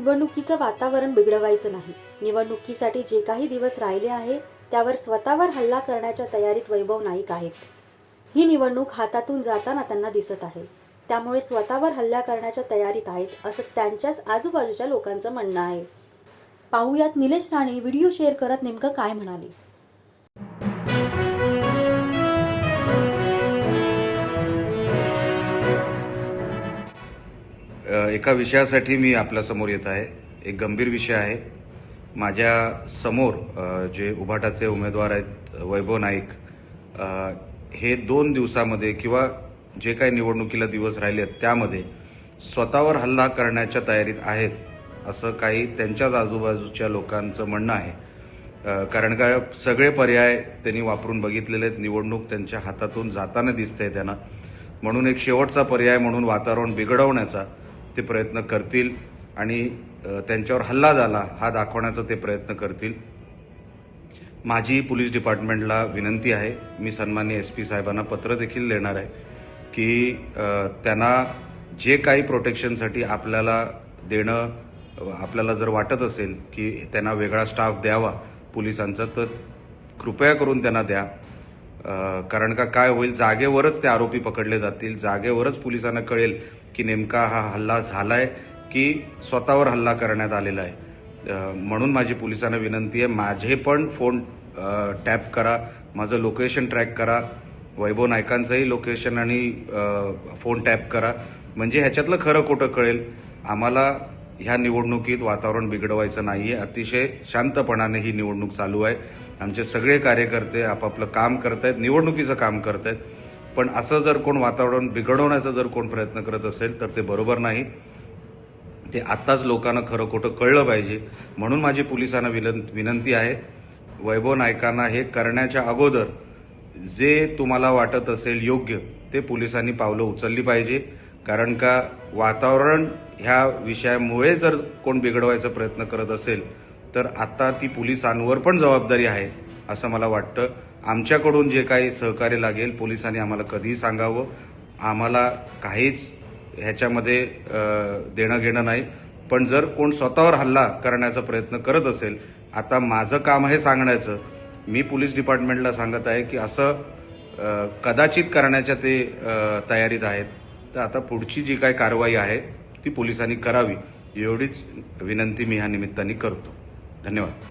निवडणुकीचं वातावरण बिघडवायचं नाही. निवडणुकीसाठी जे काही दिवस राहिले आहे त्यावर स्वतःवर हल्ला करण्याच्या तयारीत वैभव नाईक आहेत. ही निवडणूक हातातून जाताना त्यांना दिसत आहे. त्यामुळे स्वतःवर हल्ला करण्याच्या तयारीत आहेत असं त्यांच्याच आजूबाजूच्या लोकांचं म्हणणं आहे. पाहुयात निलेश राणे व्हिडिओ शेअर करत नेमकं काय म्हणाले? एका विषयासाठी मी आपल्यासमोर येत आहे. एक गंभीर विषय आहे. माझ्यासमोर जे उभाटाचे उमेदवार आहेत वैभव नाईक हे दोन दिवसामध्ये किंवा जे काही निवडणुकीला दिवस राहिले आहेत त्यामध्ये स्वतःवर हल्ला करण्याच्या तयारीत आहेत असं काही त्यांच्याच आजूबाजूच्या लोकांचं म्हणणं आहे. कारण का सगळे पर्याय त्यांनी वापरून बघितलेले आहेत. निवडणूक त्यांच्या हातातून जाताना दिसते त्यांना. म्हणून एक शेवटचा पर्याय म्हणून वातावरण बिघडवण्याचा ते प्रयत्न करतील आणि त्यांच्यावर हल्ला झाला हा दाखवण्याचा ते प्रयत्न करतील. माझी पोलीस डिपार्टमेंटला विनंती आहे मी सन्मान्य एस पी साहेबांना पत्र देखील देणार आहे की त्यांना जे काही प्रोटेक्शनसाठी आपल्याला देणं आपल्याला जर वाटत असेल की त्यांना वेगळा स्टाफ द्यावा पोलिसांचा तर कृपया करून त्यांना द्या. कारण का काय होईल जागेवरच ते आरोपी पकडले जातील जागेवरच पोलिसांना कळेल की नेमका हा हल्ला झालाय की स्वतःवर हल्ला करण्यात आलेला आहे. म्हणून माझी पोलिसांना विनंती आहे माझे पण फोन टॅप करा माझं लोकेशन ट्रॅक करा वैभव नायकांचंही लोकेशन आणि फोन टॅप करा. म्हणजे ह्याच्यातलं खरं खोटं कळेल. आम्हाला ह्या निवडणुकीत वातावरण बिघडवायचं नाही आहे अतिशय शांतपणाने ही निवडणूक चालू आहे. आमचे सगळे कार्यकर्ते आपापलं काम करत आहेत निवडणुकीचं काम करत आहेत पण असं जर कोण वातावरण बिघडवण्याचा जर कोण प्रयत्न करत असेल तर ते बरोबर नाही. ते आत्ताच लोकांना खरं खोटं कळलं पाहिजे. म्हणून माझी पोलिसांना विलन विनंती आहे वैभव नायकांना हे करण्याच्या अगोदर जे तुम्हाला वाटत असेल योग्य ते पोलिसांनी पावलं उचलली पाहिजे. कारण का वातावरण ह्या विषयामुळे जर कोण बिघडवायचा प्रयत्न करत असेल तर आता ती पोलिसांवर पण जबाबदारी आहे असं मला वाटतं. आमच्याकडून जे काही सहकार्य लागेल पोलिसांनी आम्हाला कधीही सांगावं. आम्हाला काहीच ह्याच्यामध्ये देणं घेणं नाही. पण जर कोण स्वतःवर हल्ला करण्याचा प्रयत्न करत असेल आता माझं काम हे सांगण्याचं. मी पोलीस डिपार्टमेंटला सांगत आहे की असं कदाचित करण्याच्या ते तयारीत आहेत. तर आता पुढची जी काही कारवाई आहे ती पोलिसांनी करावी. एवढीच विनंती मी ह्या निमित्ताने करतो. धन्यवाद.